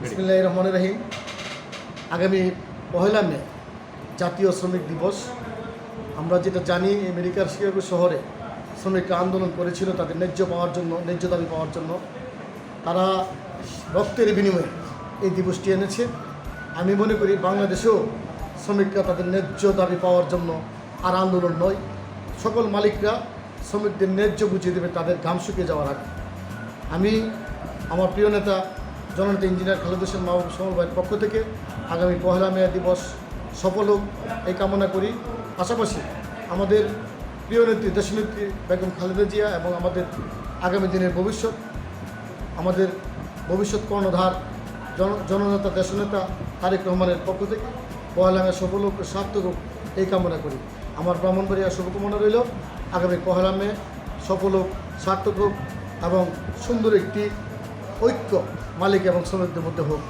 বিসমিল্লাহ রহমান রাহিম। আগামী পহেলা মে, জাতীয় শ্রমিক দিবস। আমরা যেটা জানি আমেরিকার শিকাগো শহরে শ্রমিকরা আন্দোলন করেছিল তাদের ন্যায্য পাওয়ার জন্য, ন্যায্য দাবি পাওয়ার জন্য। তারা রক্তের বিনিময়ে এই দিবসটি এনেছে। আমি মনে করি, বাংলাদেশেও শ্রমিকরা তাদের ন্যায্য দাবি পাওয়ার জন্য আর আন্দোলন নয়। সকল মালিকরা শ্রমিকদের ন্যায্য বুঝিয়ে দেবে, তাদের ঘাম শুকিয়ে যাওয়ার আগে। আমি, আমার প্রিয় নেতা জননেতা ইঞ্জিনিয়ার খালেদ হোসেন মাহবুব সমল ভাইয়ের পক্ষ থেকে আগামী পহেলা মে দিবস সফল হোক এই কামনা করি। পাশাপাশি আমাদের প্রিয় নেত্রী দেশনেত্রী বেগম খালেদা জিয়া এবং আমাদের আগামী দিনের ভবিষ্যৎ, আমাদের ভবিষ্যৎ কর্ণধার জন, জননেতা দেশনেতা তারেক রহমানের পক্ষ থেকে পহেলা মে সফল হোক, সার্থক হোক এই কামনা করি। আমার ব্রাহ্মণবাড়িয়া শুভকামনা রইল। আগামী পহেলা মে সফল হোক, সার্থক হোক এবং সুন্দর একটি ঐক্য মালিক এবং শ্রমিকদের মধ্যে হোক।